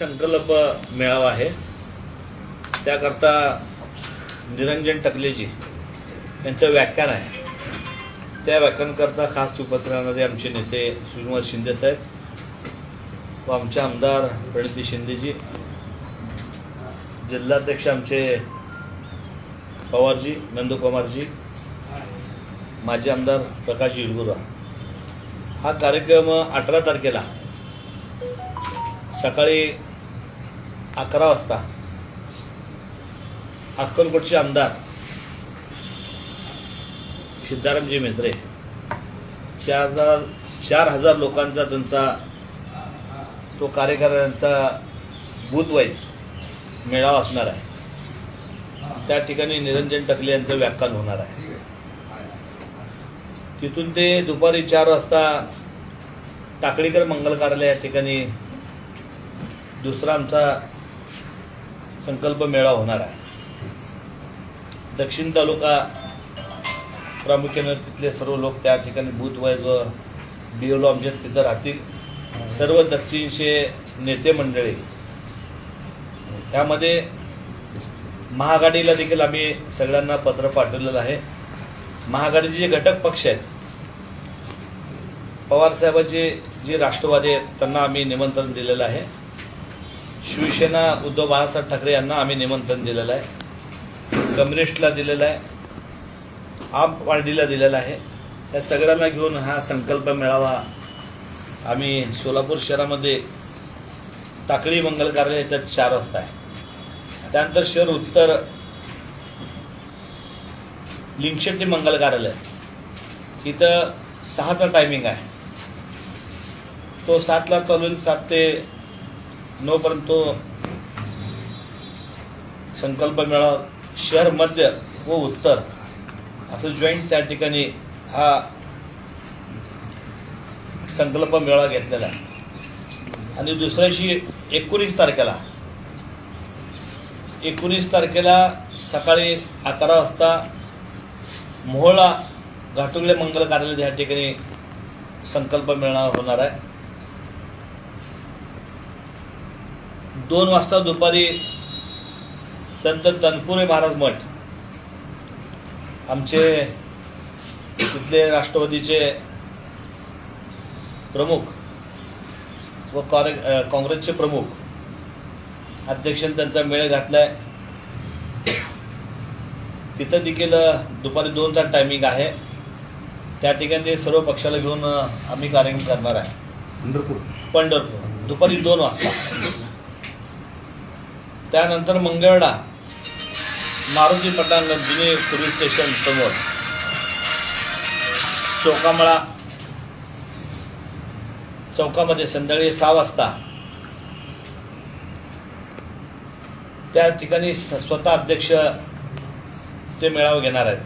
संकल्प मेळावा आहे. त्याकरता निरंजन टकलेजी यांचं व्याख्यान आहे. त्या व्याख्यानकरता खास उपस्थित आमचे नेते सुकुमार शिंदे साहेब व आमचे आमदार प्रणिती शिंदेजी जिल्हाध्यक्ष आमचे पवारजी नंदकुमारजी माजी आमदार प्रकाश येलगुरा हा कार्यक्रम अठरा तारखेला सकाळी अकरा वाजता. अक्कलकोटचे आमदार सिद्धारामजी मेत्रे चार हजार चार हजार लोकांचा त्यांचा तो कार्यकर्त्यांचा बूथ वाईज मेळावा असणार आहे. त्या ठिकाणी निरंजन टकले यांचं व्याख्यान होणार आहे. तिथून ते दुपारी चार वाजता टाकळीकर मंगल कार्यालय या ठिकाणी दुसरा आमचा संकल्प मेळा होणार आहे. दक्षिण तालुका प्रामुख्यानं तिथले सर्व लोक त्या ठिकाणी बूथ वाईज व बी आमच्या तिथं राहतील. सर्व दक्षिणचे नेते मंडळी त्यामध्ये महाआघाडीला देखील आम्ही सगळ्यांना पत्र पाठवलेलं आहे. महाआघाडीचे जे घटक पक्ष आहेत पवारसाहेबांचे जे राष्ट्रवादी आहेत त्यांना आम्ही निमंत्रण दिलेलं आहे. शिवसेना उद्धव बाळासाहेब ठाकरे यांना आम्ही निमंत्रण दिलेलं आहे. कम्युनिस्टला दिलेलं आहे. आम पार्टीला दिलेला आहे. या सगळ्यांना घेऊन हा संकल्प मेळावा आम्ही सोलापूर शहरामध्ये टाकळी मंगल कार्यालय इथं चार वाजता आहे. त्यानंतर शहर उत्तर लिंगशेट्टी मंगल कार्यालय. इथं सहाचा टायमिंग आहे. तो सातला चालून सात ते नोपर्यंत तो संकल्प मेळा शहर मध्य व उत्तर असं जॉईंट त्या ठिकाणी हा संकल्प मेळावा घेतलेला आणि दुसऱ्याशी एकोणीस तारखेला एकोणीस तारखेला सकाळी अकरा वाजता मोहळा घाटुंगले मंगल कार्यालय या ठिकाणी संकल्प मेळावा होणार आहे. दोन वाजता दुपारी संत तनपुरे महाराज मठ. आमचे तिथले राष्ट्रवादीचे प्रमुख व कार्य अ, काँग्रेसचे प्रमुख अध्यक्षांनी त्यांचा मेळ घातलाय. तिथं देखील दुपारी दोनचा टायमिंग आहे. त्या ठिकाणी ते सर्व पक्षाला घेऊन आम्ही कार्यक्रम करणार आहे. पंढरपूर. पंढरपूर. दुपारी दोन वाजता. त्यानंतर मंगळडा मारुती पटांगण जुने पोलीस स्टेशन समोर. चौकामळा चौकामध्ये संध्याकाळी सहा वाजता. त्या ठिकाणी स- स्वतः अध्यक्ष ते मेळावा घेणार आहेत.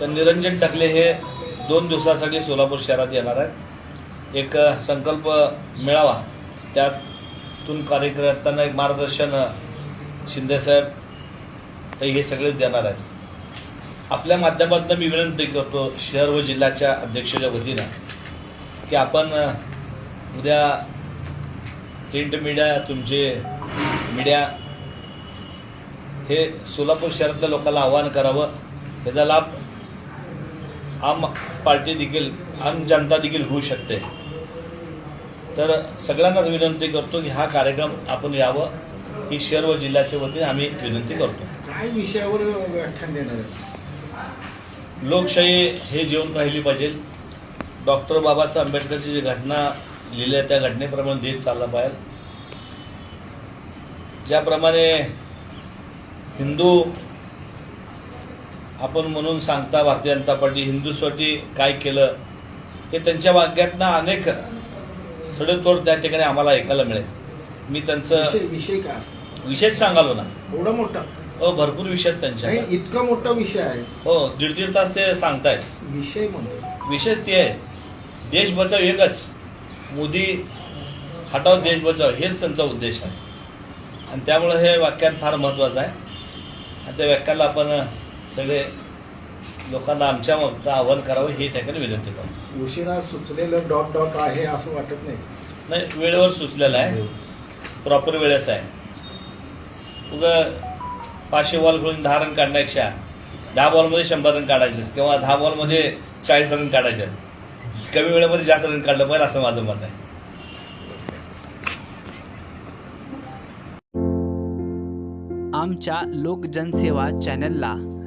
तर निरंजन टाकले हे दोन दिवसासाठी सोलापूर शहरात येणार आहेत. एक संकल्प मेळावा त्यात त्यातून कार्यकर्त्यांना एक मार्गदर्शन शिंदेसाहेब तर हे सगळेच देणार आहेत. आपल्या माध्यमातून मी विनंती करतो शहर व जिल्ह्याच्या अध्यक्षाच्या वतीनं की आपण उद्या प्रिंट मीडिया तुमचे मीडिया हे सोलापूर शहरातल्या लोकांना आवाहन करावं. त्याचा लाभ आम पार्टी देखील आम जनता देखील होऊ शकते. तर सगळ्यांनाच विनंती करतो की हा कार्यक्रम आपण यावं ही शहर व जिल्ह्याच्या वतीने आम्ही विनंती करतो. काय विषयावर व्याख्यान देणार आहे? लोकशाही हे जीवन राहिली पाहिजे. डॉक्टर बाबासाहेब आंबेडकरची जी घटना लिहिली आहे त्या घटनेप्रमाणे देश चालला पाहिजे. ज्याप्रमाणे हिंदू आपण म्हणून सांगता भारतीय जनता पार्टी हिंदूसाठी काय केलं हे त्यांच्या वाक्यातनं अनेक सडेतोड त्या ठिकाणी आम्हाला ऐकायला मिळेल. मी त्यांचं विषय विषय काय विशेष सांगालो ना. एवढा मोठा? हो भरपूर विषय त्यांच्या. नाही इतका मोठा विषय आहे. हो दीड दीड तास ते सांगतायत. विषय म्हणतो विशेष ते आहे. देश बचाव एकच. मोदी हटाव देश बचाव हेच त्यांचा उद्देश आहे. आणि त्यामुळे हे व्याख्यान फार महत्त्वाचं आहे. आणि त्या व्याख्यानाला आपण सगळे लोकांना आमच्या मत आवाहन करावं ही ठिकाणी विनंती करतो उशिरा सुचलेलं डॉट डॉट आहे असं वाटत नाही. नाही वेळेवर सुचलेलं आहे. प्रॉपर वेळेस आहे. उगं पाचशे बॉल खेळून दहा रन काढण्यापेक्षा दहा बॉलमध्ये शंभर रन काढायचे किंवा दहा बॉलमध्ये चाळीस रन काढायचे. कमी वेळेमध्ये जास्त रन काढलं पाहिजे असं माझं मत आहे. आमच्या लोकजनसेवा चॅनलला